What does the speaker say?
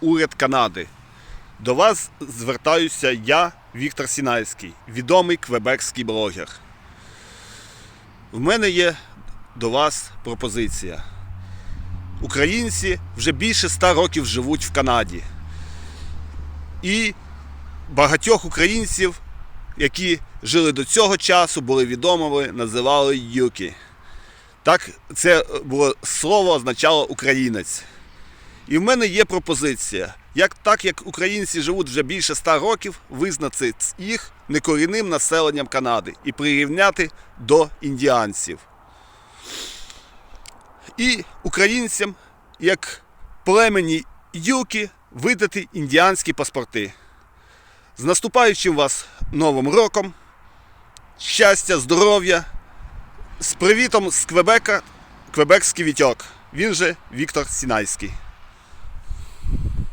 уряд Канади. До вас звертаюся я, Віктор Сінайський, відомий квебекський блогер. В мене є до вас пропозиція. Українці вже більше ста років живуть в Канаді. І багатьох українців, які жили до цього часу, були відомими, називали юкі. Так це було слово означало українець. І в мене є пропозиція. Як, так як українці живуть вже більше ста років, визнати їх некорінним населенням Канади і прирівняти до індіанців. І українцям, як племені юки, видати індіанські паспорти. З наступаючим вас Новим роком! Щастя, здоров'я! З привітом з Квебека, Квебекський вітьок. Він же Віктор Сінайський.